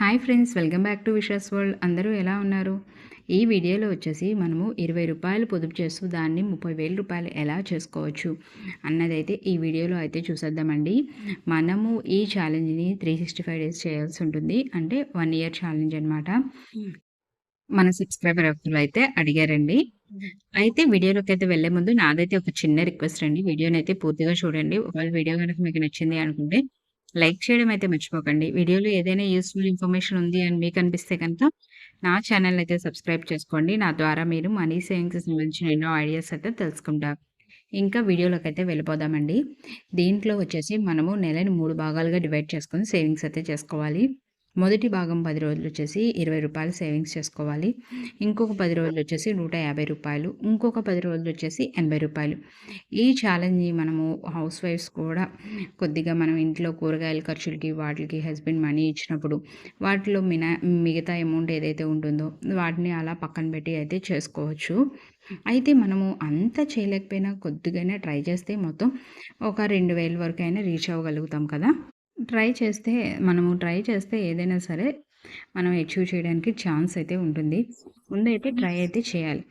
Hi friends welcome back to Vishu's world. అందరూ ఎలా ఉన్నారు? ఈ వీడియోలో వచ్చేసి మనము ఇరవై రూపాయలు పొదుపు చేస్తూ దాన్ని ముప్పై వేల రూపాయలు ఎలా చేసుకోవచ్చు అన్నదైతే ఈ వీడియోలో అయితే చూసేద్దామండి. మనము ఈ ఛాలెంజ్ని త్రీ సిక్స్టీ ఫైవ్ డేస్ చేయాల్సి ఉంటుంది. అంటే వన్ ఇయర్ ఛాలెంజ్ అనమాట మన సబ్స్క్రైబర్ అయితే అడిగారండి. అయితే వీడియోలోకి అయితే వెళ్ళే ముందు నాదైతే ఒక చిన్న రిక్వెస్ట్ అండి వీడియోని అయితే పూర్తిగా చూడండి. ఒకవేళ వీడియో కనుక మీకు నచ్చింది అనుకుంటే లైక్ చేయడం అయితే మర్చిపోకండి. వీడియోలో ఏదైనా యూస్ఫుల్ ఇన్ఫర్మేషన్ ఉంది అని మీకు అనిపిస్తే కనుక నా ఛానల్ అయితే సబ్స్క్రైబ్ చేసుకోండి. నా ద్వారా మీరు మనీ సేవింగ్స్ సంబంధించిన ఎన్నో ఐడియాస్ అయితే తెలుసుకుంటారు. ఇంకా వీడియోలోకి అయితే వెళ్ళిపోదామండి. దీంట్లో వచ్చేసి మనము నెలని మూడు భాగాలుగా డివైడ్ చేసుకొని సేవింగ్స్ అయితే చేసుకోవాలి. మొదటి భాగం పది రోజులు వచ్చేసి ఇరవై రూపాయలు సేవింగ్స్ చేసుకోవాలి. ఇంకొక పది రోజులు వచ్చేసి నూట యాభై రూపాయలు ఇంకొక పది రోజులు వచ్చేసి ఎనభై రూపాయలు. ఈ ఛాలెంజ్ని మనము హౌస్ వైఫ్స్ కూడా కొద్దిగా మనం ఇంట్లో కూరగాయల ఖర్చులకి వాటికి హస్బెండ్ మనీ ఇచ్చినప్పుడు వాటిలో మినా మిగతా అమౌంట్ ఏదైతే ఉంటుందో వాటిని అలా పక్కన పెట్టి అయితే చేసుకోవచ్చు. అయితే మనము అంత చేయలేకపోయినా కొద్దిగైనా ట్రై చేస్తే మొత్తం ఒక రెండు వేల వరకు అయినా రీచ్ అవ్వగలుగుతాం కదా. ట్రై చేస్తే మనము ట్రై చేస్తే ఏదైనా సరే మనం అచీవ్ చేయడానికి ఛాన్స్ అయితే ఉంటుంది. ముందైతే ట్రై అయితే చేయాలి.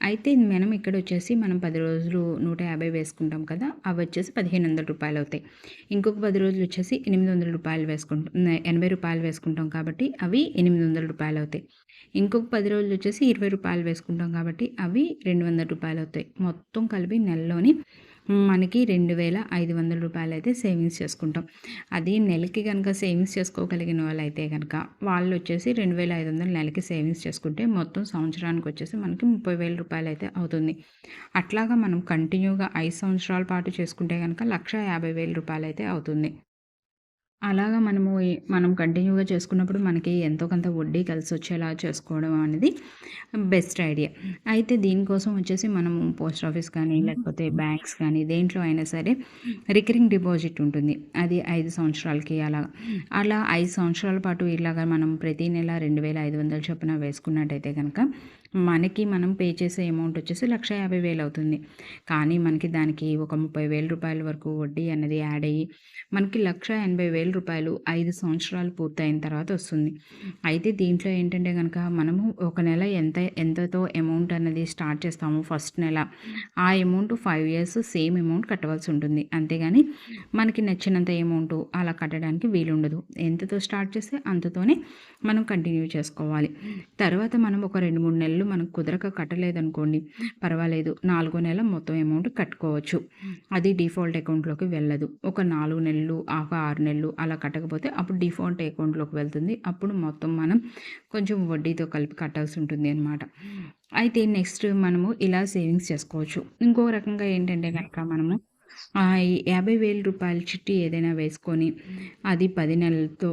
అయితే మనం ఇక్కడ వచ్చేసి మనం పది రోజులు నూట యాభై వేసుకుంటాం కదా అవి వచ్చేసి పదిహేను వందల రూపాయలు అవుతాయి. ఇంకొక పది రోజులు వచ్చేసి ఎనిమిది వందల రూపాయలు వేసుకుంటాం ఎనభై రూపాయలు వేసుకుంటాం కాబట్టి అవి ఎనిమిది వందల రూపాయలు అవుతాయి. ఇంకొక పది రోజులు వచ్చేసి ఇరవై రూపాయలు వేసుకుంటాం కాబట్టి అవి రెండు వందల రూపాయలు అవుతాయి. మొత్తం కలిపి నెలలోని మనకి రెండు వేల ఐదు వందల రూపాయలు అయితే సేవింగ్స్ చేసుకుంటాం. అది నెలకి కనుక సేవింగ్స్ చేసుకోగలిగిన వాళ్ళు అయితే కనుక వాళ్ళు వచ్చేసి రెండు వేల ఐదు వందల నెలకి సేవింగ్స్ చేసుకుంటే మొత్తం సంవత్సరానికి వచ్చేసి మనకి ముప్పై వేల రూపాయలు అయితే అవుతుంది. అట్లాగా మనం కంటిన్యూగా ఐదు సంవత్సరాల పాటు చేసుకుంటే కనుక లక్ష యాభై వేల రూపాయలు అయితే అవుతుంది. అలాగా మనము మనం కంటిన్యూగా చేసుకున్నప్పుడు మనకి ఎంతో కొంత వడ్డీ కలిసి వచ్చేలా చేసుకోవడం అనేది బెస్ట్ ఐడియా. అయితే దీనికోసం వచ్చేసి మనము పోస్ట్ ఆఫీస్ కానీ లేకపోతే బ్యాంక్స్ కానీ దేంట్లో అయినా సరే రికరింగ్ డిపాజిట్ ఉంటుంది. అది ఐదు సంవత్సరాలకి అలా. అలా ఐదు సంవత్సరాల పాటు ఇలాగా మనం ప్రతి నెల రెండు వేల ఐదు వందల చొప్పున వేసుకున్నట్టయితే కనుక మనకి మనం పే చేసే అమౌంట్ వచ్చేసి లక్ష యాభై వేలు అవుతుంది. కానీ మనకి దానికి ఒక ముప్పై వేల రూపాయల వరకు వడ్డీ అనేది యాడ్ అయ్యి మనకి లక్ష ఎనభై వేల వేల రూపాయలు ఐదు సంవత్సరాలు పూర్తయిన తర్వాత వస్తుంది. అయితే దీంట్లో ఏంటంటే కనుక మనము ఒక నెల ఎంత ఎంతతో అమౌంట్ అనేది స్టార్ట్ చేస్తాము ఫస్ట్ నెల. ఆ amount five years same amount కట్టవలసి ఉంటుంది. అంతేగాని మనకి నచ్చినంత అమౌంట్ అలా కట్టడానికి వీలుండదు. ఎంతతో స్టార్ట్ చేస్తే అంతతోనే మనం కంటిన్యూ చేసుకోవాలి. తర్వాత మనం ఒక రెండు మూడు నెలలు మనకు కుదరక కట్టలేదనుకోండి పర్వాలేదు. నాలుగో నెల మొత్తం అమౌంట్ కట్టుకోవచ్చు. అది డిఫాల్ట్ అకౌంట్లోకి వెళ్ళదు. ఒక నాలుగు నెలలు ఒక ఆరు నెలలు అలా కట్టకపోతే అప్పుడు డిఫాల్ట్ అకౌంట్లోకి వెళ్తుంది. అప్పుడు మొత్తం మనం కొంచెం వడ్డీతో కలిపి కట్టాల్సి ఉంటుంది అనమాట అయితే నెక్స్ట్ మనము ఇలా సేవింగ్స్ చేసుకోవచ్చు. ఇంకో రకంగా ఏంటంటే కనుక మనము యాభై వేల రూపాయల చిట్టి ఏదైనా వేసుకొని అది పది నెలలతో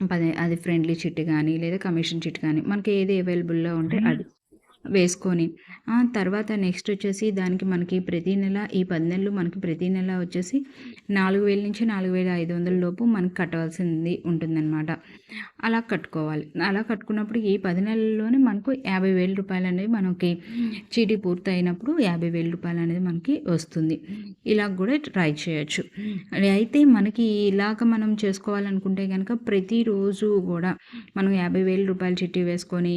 పది అది ఫ్రెండ్లీ చిట్ కానీ లేదా కమిషన్ చిట్ కానీ మనకి ఏది అవైలబుల్లో ఉంటే అది వేసుకొని తర్వాత నెక్స్ట్ వచ్చేసి దానికి మనకి ప్రతి నెల ఈ పది నెలలు మనకి ప్రతి నెల వచ్చేసి నాలుగు వేల నుంచి నాలుగు వేల ఐదు వందల లోపు మనకి కట్టవలసింది ఉంటుందన్నమాట. అలా కట్టుకోవాలి. అలా కట్టుకున్నప్పుడు ఈ పది నెలల్లోనే మనకు యాభై వేల రూపాయలు అనేది మనకి చీటీ పూర్తి అయినప్పుడు యాభై వేల రూపాయలు అనేది మనకి వస్తుంది. ఇలా కూడా ట్రై చేయొచ్చు. అయితే మనకి ఇలాగ మనం చేసుకోవాలనుకుంటే కనుక ప్రతిరోజు కూడా మనం యాభై వేల రూపాయలు చిట్టి వేసుకొని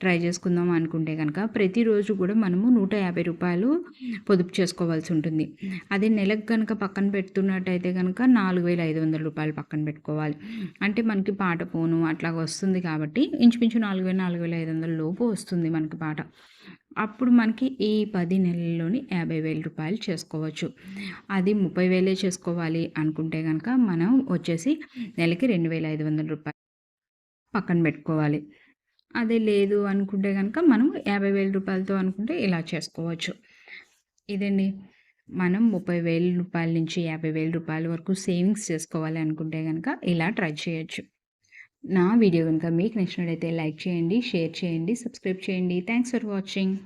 ట్రై చేసుకుందాం అనుకుంటే కనుక కనుక ప్రతిరోజు కూడా మనము నూట యాభై రూపాయలు పొదుపు చేసుకోవాల్సి ఉంటుంది. అదే నెలకు కనుక పక్కన పెడుతున్నట్టయితే కనుక నాలుగు వేల ఐదు వందల రూపాయలు పక్కన పెట్టుకోవాలి. అంటే మనకి పాట పోను అట్లా వస్తుంది కాబట్టి ఇంచుమించు నాలుగు వేల నాలుగు వేల ఐదు వందల లోపు వస్తుంది మనకి పాట. అప్పుడు మనకి ఈ పది నెలల్లోని యాభై వేల రూపాయలు చేసుకోవచ్చు. అది ముప్పై వేలే చేసుకోవాలి అనుకుంటే కనుక మనం వచ్చేసి నెలకి రెండు వేల ఐదు వందల రూపాయలు పక్కన పెట్టుకోవాలి. అదే లేదు అనుకుంటే కనుక మనం యాభై వేల రూపాయలతో అనుకుంటే ఇలా చేసుకోవచ్చు. ఇదండి. మనం ముప్పై వేల రూపాయల నుంచి యాభై వేల రూపాయల వరకు సేవింగ్స్ చేసుకోవాలి అనుకుంటే కనుక ఇలా ట్రై చేయొచ్చు. నా వీడియో కనుక మీకు నచ్చినట్టయితే లైక్ చేయండి షేర్ చేయండి సబ్స్క్రైబ్ చేయండి. Thanks for watching.